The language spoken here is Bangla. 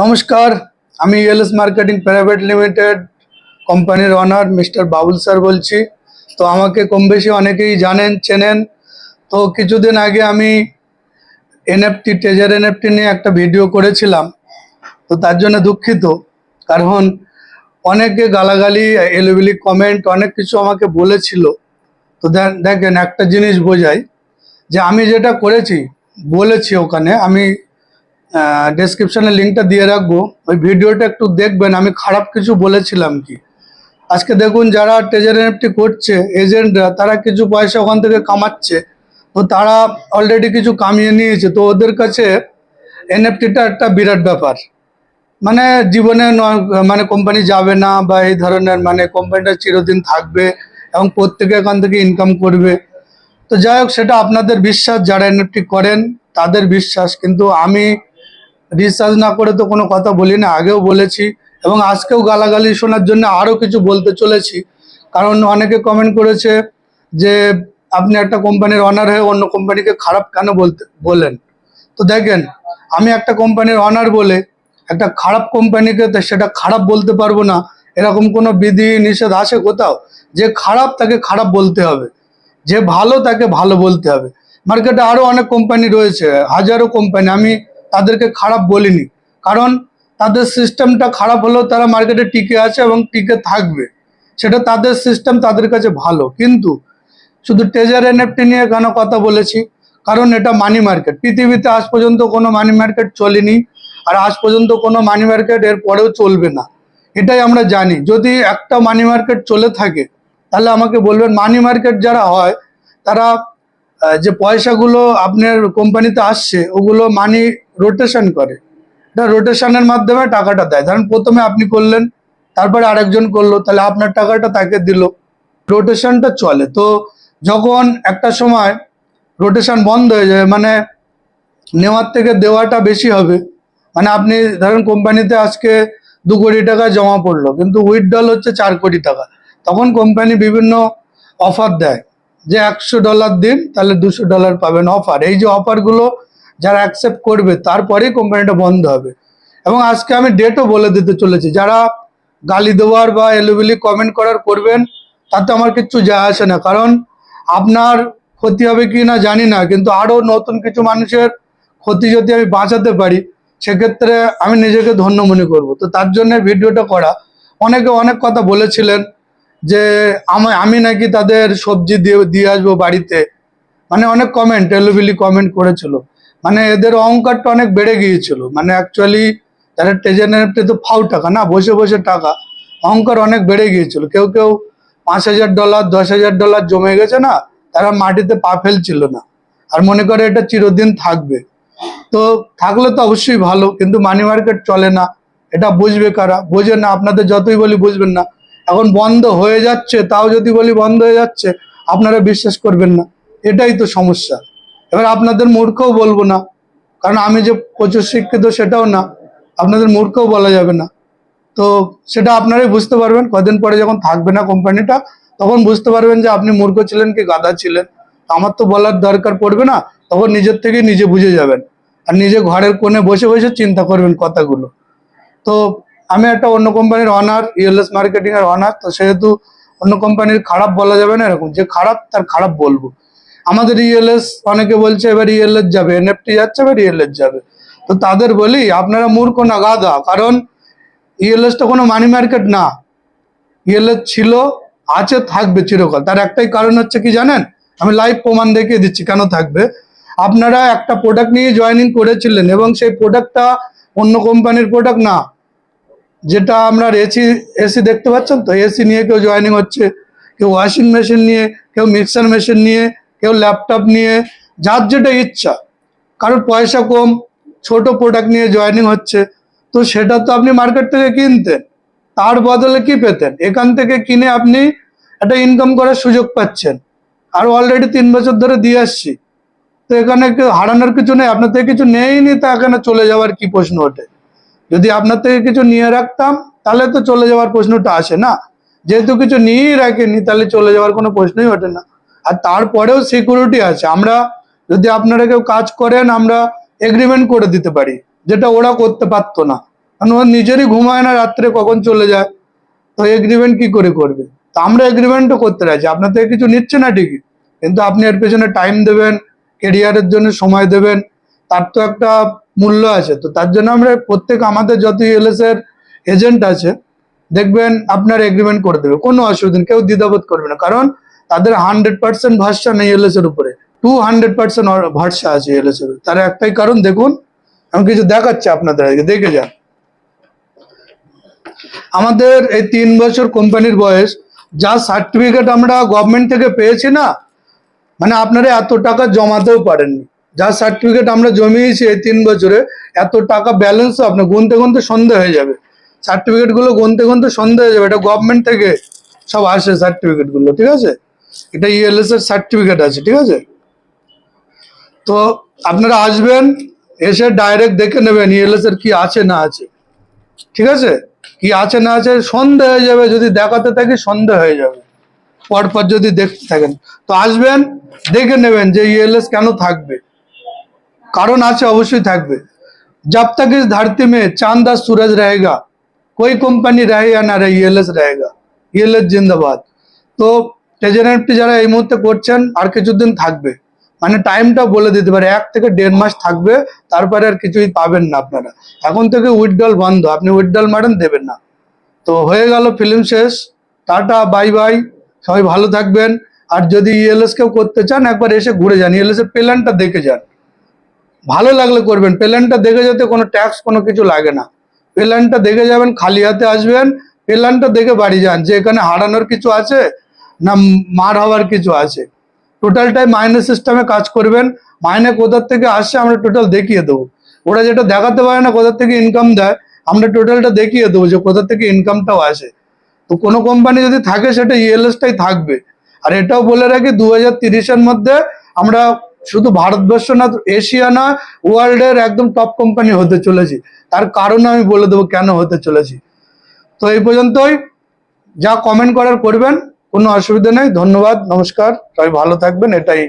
নমস্কার, আমি ইএলএস মার্কেটিং প্রাইভেট লিমিটেড কোম্পানির অনার মিস্টার বাবুল স্যার বলছি। তো আমাকে কম বেশি অনেকেই জানেন, চেনেন। তো কিছুদিন আগে আমি এনএফটি টেজার এনএফটি নিয়ে একটা ভিডিও করেছিলাম। তো তার জন্য দুঃখিত, কারণ অনেকে গালাগালি, এলিবিলি কমেন্ট অনেক কিছু আমাকে বলেছিল। তো দেখেন একটা জিনিস বোঝাই, যে আমি যেটা করেছি, বলেছি ওখানে, আমি ডেসক্রিপশনে লিঙ্কটা দিয়ে রাখব। ওই ভিডিওটা একটু দেখবেন, আমি খারাপ কিছু বলেছিলাম কি? আজকে দেখুন যারা ট্রেজার এনএফটি করছে এজেন্টরা তারা কিছু পয়সা ওখান থেকে কামাচ্ছে। তো তারা অলরেডি কিছু কামিয়ে নিয়েছে। তো ওদের কাছে এনএফটিটা একটা বিরাট ব্যাপার। মানে জীবনে মানে কোম্পানি যাবে না বা এই ধরনের মানে কোম্পানিটা চিরদিন থাকবে এবং প্রত্যেকে এখান থেকে ইনকাম করবে। তো যাই হোক, সেটা আপনাদের বিশ্বাস, যারা এনএফটি করেন, তাদের বিশ্বাস। কিন্তু আমি রিসার্চ না করে তো কোনো কথা বলি না, আগেও বলেছি এবং আজকেও গালাগালি শোনার জন্য আরও কিছু বলতে চলেছি। কারণ অনেকে কমেন্ট করেছে যে আপনি একটা কোম্পানির অনার হয়ে অন্য কোম্পানিকে খারাপ কেন বলতে বলেন তো দেখেন, আমি একটা কোম্পানির অনার বলে একটা খারাপ কোম্পানিকে সেটা খারাপ বলতে পারব না, এরকম কোনো বিধি নিষেধ আছে কোথাও? যে খারাপ তাকে খারাপ বলতে হবে, যে ভালো তাকে ভালো বলতে হবে। মার্কেটে আরও অনেক কোম্পানি রয়েছে, হাজারো কোম্পানি আমি তাদেরকে খারাপ বলিনি। কারণ তাদের সিস্টেমটা খারাপ হলেও তারা মার্কেটে টিকে আছে এবং টিকে থাকবে। সেটা তাদের সিস্টেম, তাদের কাছে ভালো। কিন্তু শুধু ট্রেজার এনএফটি নিয়ে কেন কথা বলেছি? কারণ এটা মানি মার্কেট পৃথিবীতে আজ পর্যন্ত কোনো মানি মার্কেট চলেনি আর আজ পর্যন্ত কোনো মানি মার্কেট এর পরেও চলবে না। এটাই আমরা জানি। যদি একটা মানি মার্কেট চলে থাকে, তাহলে আমাকে বলবেন মানি মার্কেট যারা হয়, তারা যে পয়সাগুলো আপনার কোম্পানিতে আসছে, ওগুলো মানি রোটেশন করে। এটা রোটেশনের মাধ্যমে টাকাটা দেয়। ধরেন প্রথমে আপনি করলেন, তারপরে আরেকজন করল, তাহলে আপনার টাকাটা তাকে দিল। রোটেশনটা চলে। তো যখন একটা সময় রোটেশন বন্ধ হয়ে যায় মানে নেওয়ার থেকে দেওয়াটা বেশি হবে। মানে আপনি ধরেন কোম্পানিতে আজকে দু কোটি টাকা জমা পড়ল, কিন্তু উইথড্রল হচ্ছে চার কোটি টাকা। তখন কোম্পানি বিভিন্ন অফার দেয়। যে একশো ডলার দিন, তাহলে দুশো ডলার পাবেন অফার এই যে অফারগুলো যারা অ্যাকসেপ্ট করবে, তারপরেই কোম্পানিটা বন্ধ হবে। এবং আজকে আমি ডেটও বলে দিতে চলেছি। যারা গালি দেওয়ার বা এলোবিলি কমেন্ট করার করবেন, তাতে আমার কিচ্ছু যায় আসে না। কারণ আপনার ক্ষতি হবে কি না জানি না, কিন্তু আরও নতুন কিছু মানুষের ক্ষতি যদি আমি বাঁচাতে পারি, সেক্ষেত্রে আমি নিজেকে ধন্য মনে করব। তো তার জন্য ভিডিওটা করা। অনেকে অনেক কথা বলেছিলেন যে আমি নাকি তাদের সবজি দিয়ে দিয়ে আসব বাড়িতে। মানে অনেক কমেন্ট এলোবিলি কমেন্ট করেছিল। মানে এদের অহংকারটা অনেক বেড়ে গিয়েছিল। মানে অ্যাকচুয়ালি তারা টেজেনেটে তো ফাউ টাকা না, বসে বসে টাকা। অহংকার অনেক বেড়ে গিয়েছিল। কেউ কেউ পাঁচ হাজার ডলার দশ হাজার ডলার জমে গেছে না, তারা মাটিতে পা ফেলছিল না। আর মনে করে এটা চিরদিন থাকবে। তো থাকলে তো অবশ্যই ভালো, কিন্তু মানি মার্কেট চলে না। এটা বুঝবে কারা? বোঝে না, আপনাদের যতই বলি বুঝবেন না। এখন বন্ধ হয়ে যাচ্ছে, তাও যদি বলি বন্ধ হয়ে যাচ্ছে, আপনারা বিশ্বাস করবেন না। এটাই তো সমস্যা। এবার আপনাদের মূর্খও বলব না, কারণ আমি যে প্রচুর শিক্ষিত সেটাও না, আপনাদের মূর্খও বলা যাবে না। তো সেটা আপনারাই বুঝতে পারবেন, কদিন পরে যখন থাকবে না কোম্পানিটা, তখন বুঝতে পারবেন যে আপনি মূর্খ ছিলেন কি গাধা ছিলেন। আমার তো বলার দরকার পড়বে না, তখন নিজের থেকে নিজে বুঝে যাবেন। আর নিজে ঘরের কোণে বসে বসে চিন্তা করবেন কথাগুলো। তো আমি একটা অন্য কোম্পানির অনার ইএলএস মার্কেটিং এর অনার তো সেহেতু অন্য কোম্পানির খারাপ বলা যাবে না এরকম। যে খারাপ, তার খারাপ বলব। আমাদের ইএলএস অনেকে বলছে, এবার ইএলএস যাবে এনএফটি যাচ্ছে, এবার ইএলএস যাবে। তো তাদের বলি, আপনারা মূর্খ না, গাধা। কারণ ইএলএসটা কোনো মানি মার্কেট না। ইএলএস ছিল, আছে, থাকবে চিরকাল। তার একটাই কারণ হচ্ছে কি জানেন? আমি লাইভ প্রমাণ দেখিয়ে দিচ্ছি, কেন থাকবে? আপনারা একটা প্রোডাক্ট নিয়ে জয়েনিং করেছিলেন এবং সেই প্রোডাক্টটা অন্য কোম্পানির প্রোডাক্ট না। যেটা আমরা এসি এসি দেখতে পাচ্ছেন তো? এসি নিয়ে কেউ জয়েনিং হচ্ছে, কেউ ওয়াশিং মেশিন নিয়ে, কেউ মিক্সার মেশিন নিয়ে, কেউ ল্যাপটপ নিয়ে, যার যেটা ইচ্ছা। কারোর পয়সা কম, ছোট প্রোডাক্ট নিয়ে জয়েনিং হচ্ছে, তো সেটা তো আপনি মার্কেট থেকে কিনতেন। তার বদলে কি পেতেন? এখান থেকে কিনে আপনি একটা ইনকাম করার সুযোগ পাচ্ছেন। আর অলরেডি তিন বছর ধরে দিয়ে আসছি। তো এখানে হারানোর কিছু নেই, আপনার থেকে কিছু নেইনি, তা এখানে চলে যাওয়ার কি প্রশ্ন ওঠে? যদি আপনার থেকে কিছু নিয়ে রাখতাম, তাহলে তো চলে যাওয়ার প্রশ্নটা আসে না। যেহেতু কিছু নিয়েই রাখেনি, তাহলে চলে যাওয়ার কোনো প্রশ্নই ওঠে না। আর তারপরেও সিকিউরিটি আছে। আমরা যদি আপনারা কেউ কাজ করেন, আমরা এগ্রিমেন্ট করে দিতে পারি, যেটা ওরা করতে পারতো না। কারণ ওরা নিজেরই ঘুমায় না, রাত্রে কখন চলে যায়। তো এগ্রিমেন্ট কি করে করবে? তো আমরা এগ্রিমেন্টও করতে রাজি। আপনার থেকে কিছু নিচ্ছে না ঠিকই, কিন্তু আপনি এর পেছনে টাইম দেবেন কেরিয়ারের জন্য সময় দেবেন। তার তো একটা মূল্য আছে। তো তার জন্য আমরা প্রত্যেক আমাদের যত ইএলএস এর এজেন্ট আছে, দেখবেন আপনার এগ্রিমেন্ট করে দেবে। কোনো অসুবিধা নেই, কেউ দ্বিধাবোধ করবে না। কারণ তাদের হান্ড্রেড পার্সেন্ট ভরসা নেই ইএলএস এর উপরে। টু হান্ড্রেড পার্সেন্ট ভরসা আছে ইএলএস এর। তার একটাই কারণ, দেখুন, আমি কিছু দেখাচ্ছি আপনাদের আজকে, দেখে যান। আমাদের এই তিন বছর কোম্পানির বয়স, যা সার্টিফিকেট আমরা গভর্নমেন্ট থেকে পেয়েছি না মানে আপনারা এত টাকা জমাতেও পারেননি। যা সার্টিফিকেট আমরা জমিয়েছি এই তিন বছরে, এত টাকা ব্যালেন্সও আপনার গুনতে গুনতে সন্দেহ হয়ে যাবে। সার্টিফিকেটগুলো গুনতে গুনতে সন্দেহ হয়ে যাবে। এটা গভর্নমেন্ট থেকে সব আসে সার্টিফিকেটগুলো ঠিক আছে? এটা ইএলএস এর সার্টিফিকেট আছে, ঠিক আছে? তো আপনারা আসবেন, এসে ডাইরেক্ট দেখে নেবেন ইএলএস এর কি আছে না আছে। ঠিক আছে? কি আছে না আছে সন্দেহ হয়ে যাবে, যদি দেখাতে থাকি সন্দেহ হয়ে যাবে। পরপর যদি দেখতে থাকেন। তো আসবেন, দেখে নেবেন যে ইএলএস কেন থাকবে। কারণ আছে অবশ্যই থাকবে। जब ধারতি इस धरती में चांद, सूरज रहेगा কই কোম্পানি रहे আর না ইএলএস ইয়েলেস रहेगा। ইয়েলেস জিন্দাবাদ তো টেজেন্টটি যারা এই মুহূর্তে করছেন আর কিছুদিন থাকবে মানে টাইমটা বলে দিতে পারে এক থেকে দেড় মাস থাকবে তারপরে আর কিছুই পাবেন না আপনারা এখন থেকে উইথড্রল বন্ধ আপনি উইথড্রল মারেন দেবেন না তো হয়ে গেল ফিল্ম শেষ টাটা বাই বাই সবাই ভালো থাকবেন আর যদি ইএলএস কেউ করতে চান একবার এসে ঘুরে যান ইএলএস এর প্ল্যানটা দেখে যান ভালো লাগলে করবেন। প্ল্যানটা দেখে যেতে কোনো ট্যাক্স কোনো কিছু লাগে না। প্ল্যানটা দেখে যাবেন, খালি হাতে আসবেন প্ল্যানটা দেখে বাড়ি যান। যে এখানে হারানোর কিছু আছে না মার হওয়ার কিছু আছে। টোটালটাই মাইনে সিস্টেমে কাজ করবেন। মাইনে কোথার থেকে আসছে আমরা টোটাল দেখিয়ে দেবো। ওরা যেটা দেখাতে পারে না কোথার থেকে ইনকাম দেয়, আমরা টোটালটা দেখিয়ে দেবো যে কোথা থেকে ইনকামটাও আসে। তো কোনো কোম্পানি যদি থাকে সেটা ইএলএসটাই থাকবে। আর এটাও বলে রাখি, দু হাজার মধ্যে আমরা শুধু ভারতবর্ষ না, এশিয়া না ওয়ার্ল্ডের একদম টপ কোম্পানি হতে চলেছি। তার কারণ আমি বলে দেবো কেন হতে চলেছি। তো এই পর্যন্তই, যা কমেন্ট করার করবেন, কোনো অসুবিধা নেই, ধন্যবাদ, নমস্কার, সবাই ভালো থাকবেন, এটাই